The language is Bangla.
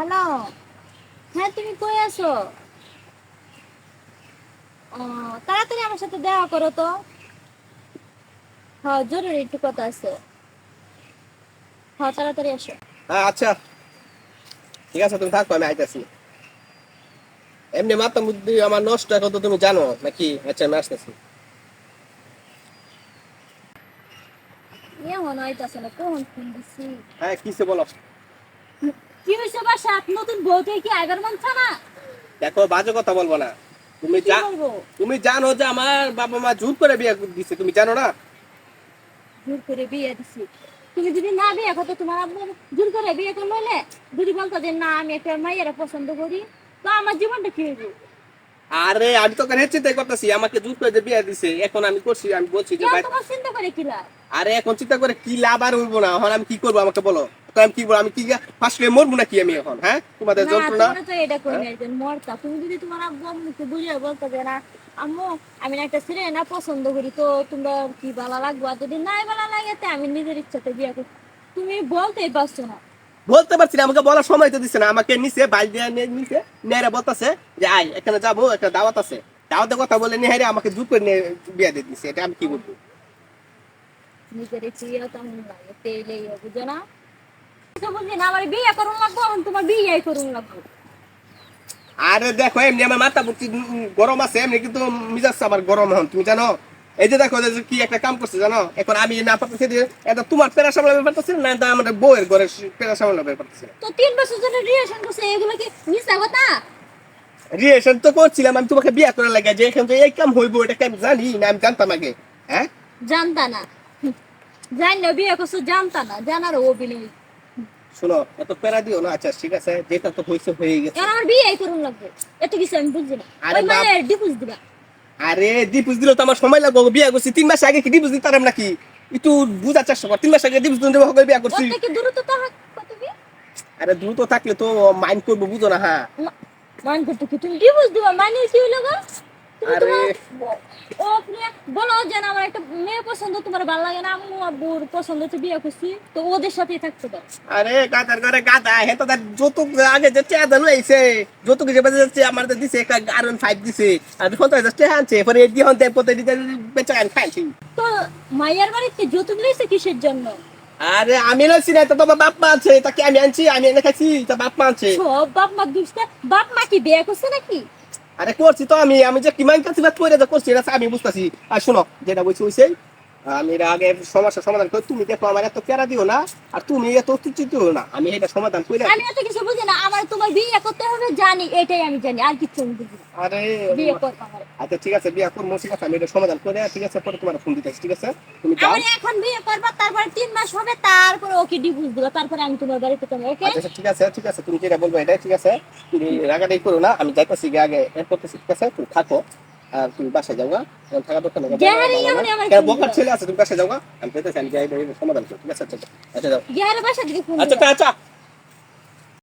হ্যালো? হ্যাঁ তুমি কই আছো? ও, তাড়াতাড়ি আমার সাথে দেখা করো তো। হ্যাঁ জরুরি একটু কথা আছে। হ্যাঁ তাড়াতাড়ি আসো। হ্যাঁ আচ্ছা। ঠিক আছে তুমি থাকো আমি আইতাছি। এমনি মাথা বুদ্ধি আমার নষ্ট এখন তো তুমি জানো নাকি? আচ্ছা আমি আসতেছি। এমন হইতাছে না কখন ফোন দিছি? হ্যাঁ কিসে বলো? কি হয়েছে বাসা নতুন বউ থেকে আগের মান না? দেখো বাজে কথা বলব না। তুমি যা তুমি জানো যে আমার বাবা মা জোর করে বিয়ে দিছে তুমি জানো না? জোর করে বিয়ে দিছি। তুমি যদি না বিয়ে করতো তোমার আব্বু জোর করে বিয়ে যদি বলতো যে না আমি একটা মাইয়েরা পছন্দ করি তো আমার জীবনটা কি হইব? আরে আমি তো কাছে চিন্তা করতেছি আমাকে জোর করে যে বিয়ে দিছে এখন আমি করছি আমি বলছি যে ভাই চিন্তা করে কি লাভ? আরে এখন চিন্তা করে কি লাভ আর হইবো না এখন আমি কি করব আমাকে বলো। আমি কি আমি কি ফার্স্ট মরবো নাকি আমি এখন হ্যাঁ? তোমাদের না যন্ত্রণা? তো এটা কই নাই মরতা। তুমি যদি তোমার আব্বু আম্মুকে বুঝিয়ে বলতো যে না আম্মু আমি একটা ছেলে না পছন্দ করি তো তোমরা কি ভালো লাগবো? আর যদি নাই ভালো লাগে তে আমি নিজের ইচ্ছাতে বিয়ে করি তুমি বলতেই পারছ না। বলতে পারছি না আমাকে বলার সময় তো দিচ্ছে না। আমাকে নিচে বাইল দিয়ে নিচে নেড়ে বলতেছে যে আয় এখানে যাব একটা দাওয়াত আছে। দাওয়াতের কথা বলে নিয়ে হারে আমাকে জুট করে নিয়ে বিয়ে দিয়ে দিচ্ছে এটা আমি কি বলব? নিজের লাগে তেলেই বুঝো না তো বুঝলি না আমার বিয়ে করুন লাগবো এখন তোমার বিয়ে করুন লাগবো। আরে দেখো এমনি আমার মাথা বুদ্ধি গরম আছে এমনি কিন্তু মিজাজ আমার গরম এখন তুমি জানো? এই যে দেখো কি একটা কাম করছে জানো? এখন আমি না পারতেছি এটা তোমার পেরা সামলাবে পারতেছি না এটা আমাদের বউয়ের ঘরে পেরা সামলাবে পারতেছি না। তো তিন বছর ধরে রিলেশন করছে এগুলো কি মিথ্যা কথা? রিয়েশন তো করছিলাম আমি তোমাকে বিয়ে করে লাগে যে এখান থেকে এই কাম হইবো এটা কি আমি জানি? না আমি জানতাম আগে হ্যাঁ? জানতা না। জানি না বিয়ে করছ জানতা না জানার অভিনয়। শোনো এত পেরা দিও না। আচ্ছা ঠিক আছে যেটা তো হয়ে গেছে। এখন আমার বিয়ে করুন লাগবে। এত কিছু আমি বুঝছি না। আরে মানে দিবা। আরে দিলে তো আমার সময় লাগবে বিয়ে করছি। তিন মাস আগে কি ডিপুজ দিতে পারলাম নাকি? একটু বুঝার চেষ্টা কর। তিন মাস আগে ডিপুজ দিতে হবে বিয়ে করছি। ওর থেকে দূরত্ব কত কি? আরে দ্রুত থাকলে তো মাইন্ড করব বুঝো না হ্যাঁ। মান করতে কি? তুমি ডিভোর্স দিবা মানে কি হইল গো? আরে। ও বলো যে আমার একটা মেয়ে পছন্দ তোমার ভালো লাগে না আম্মু আব্বুর পছন্দ তো বিয়ে করছি তো ওদের সাথেই থাকতে দাও আরে গাদার গাদা হে তো তার যৌতুক আগে যে চেয়া দেন লইছে যৌতুক যে বাজে যাচ্ছে আমার তো দিছে একটা আরন ফাইভ দিছে আর আনছে পরে হন দিতে বেচা আন খাইছি। তো মাইয়ার বাড়িতে যৌতুক লইছে কিসের জন্য? আরে আমি লইছি না তো তোমার বাপ মা আছে তাকে আমি আনছি আমি এনে খাইছি তো বাপ মা আছে। সব বাপ মা দুষ্টা বাপ মা কি বিয়ে করছে নাকি? আরে করছি তো আমি আমি যে কিমান কাছে করে যে করছি, এটা আমি বুঝতেছি। আর শোনো, যেটা বলছি হইছে আমি এর আগে সমস্যার সমাধান করে তুমি দেখো আমার এত কেরা দিও না আর তুমি এত চিন্তিত হো না। আমি এটা সমাধান করে আমি এত কিছু বুঝি না আমার তোমার বিয়ে করতে হবে জানি এটাই আমি জানি আর কিছু আমি বুঝি না। আরে বিয়ে করব আচ্ছা ঠিক আছে বিয়া করব ঠিক আছে আমি এটা সমাধান করে ঠিক আছে পরে তোমার ফোন দিতেছি ঠিক আছে? তুমি যাও। আমার এখন বিয়ে করব তারপরে তিন মাস হবে তারপরে ওকে ডিভোর্স দিবা তারপরে আমি তোমার বাড়িতে যাব ওকে আচ্ছা আচ্ছা, ঠিক আছে ঠিক আছে তুমি যেটা বলব এটাই ঠিক আছে তুমি রাগাটাই করো না আমি যাইতেছি আগে এর করতেছি ঠিক আছে? তুমি থাকো। আর তুমি বাসায় যাও গা। এখন থাকা দরকার নেই কেন বকার। ছেলে আছে তুমি বাসায় যাও গা। আমি যেতেছি আমি যাই সমাধান করি ঠিক আছে আচ্ছা আচ্ছা আচ্ছা যাও বাসা দিকে ফোন আচ্ছা আচ্ছা